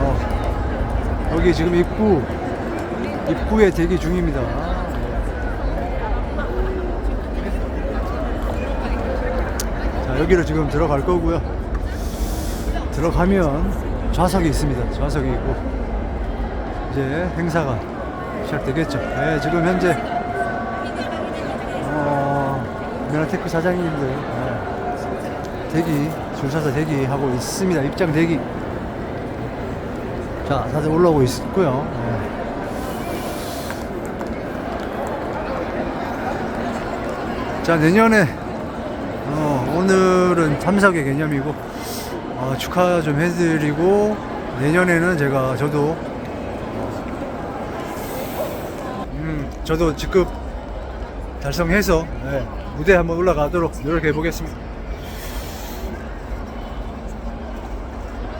네. 어, 여기 지금 입구, 입구에 대기 중입니다. 자, 여기로 지금 들어갈 거고요. 들어가면 좌석이 있습니다. 좌석이 있고, 이제 행사가 시작되겠죠. 네, 지금 현재, 어, 메나테크 사장님들, 네, 대기, 줄 서서 대기하고 있습니다. 입장 대기. 자, 다들 올라오고 있고요. 네. 자, 내년에, 어, 오늘은 참석의 개념이고, 어, 축하 좀 해드리고, 내년에는 제가, 저도, 음, 저도 직급 달성해서, 네, 무대 한번 올라가도록 노력해 보겠습니다.